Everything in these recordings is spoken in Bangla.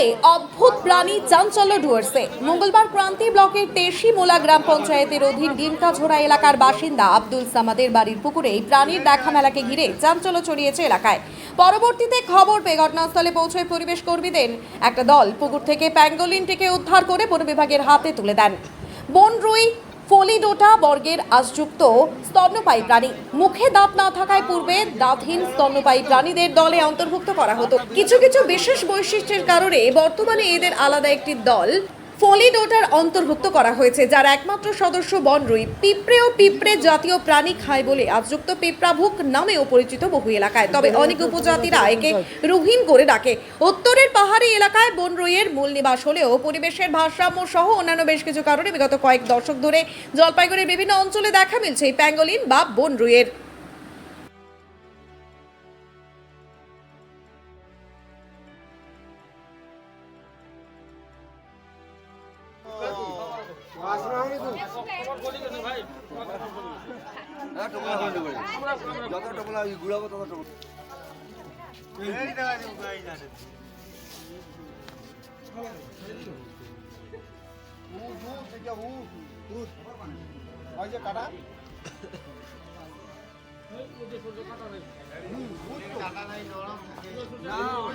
পুকুরে অদ্ভুত প্রাণী চাঞ্চল্য ডুয়ার্সে মঙ্গলবার ক্রান্তি ব্লকের তেশি মোলা গ্রাম পঞ্চায়েতের অধীন ডিমকাঝোড়া এলাকার বাসিন্দা আব্দুল সামাদের বাড়ির পুকুরে এই প্রাণীর দেখা মেলাকে ঘিরে চাঞ্চল্য ছড়িয়েছে এলাকায়। পরবর্তীতে খবর পেয়ে ঘটনাস্থলে পৌঁছয় পরিবেশ কর্মীদের। একটা দল পুকুর থেকে প্যাঙ্গোলিনটিকে উদ্ধার করে বন বিভাগের হাতে তুলে দেন। বন রুই ফলিডোটা বর্গের আশযুক্ত স্তন্যপায়ী প্রাণী। মুখে দাঁত না থাকায় পূর্বে দাঁতহীন স্তন্যপায়ী প্রাণীদের দলে অন্তর্ভুক্ত করা হতো। কিছু কিছু বিশেষ বৈশিষ্ট্যের কারণে বর্তমানে এদের আলাদা একটি দল ফলিডোটার অন্তর্ভুক্ত করা হয়েছে, যার একমাত্র সদস্য বনরুই পিঁপড়ে ও পিঁপড়ে জাতীয় প্রাণী খায় বলে আজযুক্ত পিঁপড়াভুক নামেও পরিচিত বহু এলাকায়। তবে অনেক উপজাতিরা একে রুহিন করে ডাকে। উত্তরের পাহাড়ি এলাকায় বনরুইয়ের মূল নিবাস হলেও পরিবেশের ভারসাম্য সহ অন্যান্য বেশ কিছু কারণে বিগত কয়েক দশক ধরে জলপাইগুড়ির বিভিন্ন অঞ্চলে দেখা মিলছে এই প্যাঙ্গলিন বা বনরুইয়ের যত টোপলা ঘুরাবো তত টোপলা না, ওটা এই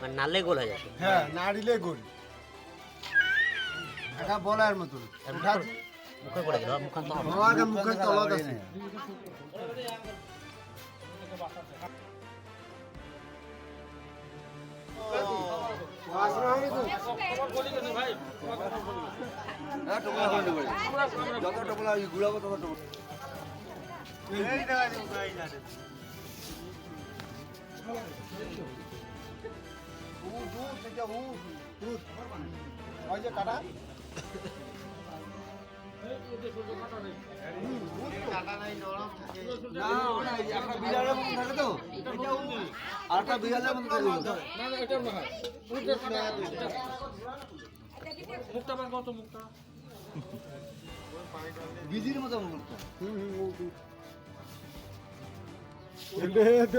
মানে নালে গোল হয়ে যাবে। হ্যাঁ নাড়িলে গোল। এটা বলার মতন। উঠা মুখে পড়ে গেল মুখান তো হবে। মুখে তলত আছে। হ্যাঁ টোপলা করে নেব যত টোপলা ওই ঘুরাবো তত টোপলা ওই যে কাটা। একটা বিড়ালের মতো থাকে তো। আর একটা বিড়ালের মতো থাকে। বিজির মতো মুখটা।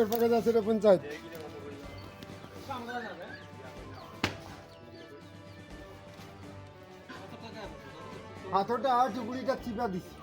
পাকা যাচ্ছে পঞ্চায়েত। হাতটা আর টুকুরিটা চিপা দিছি।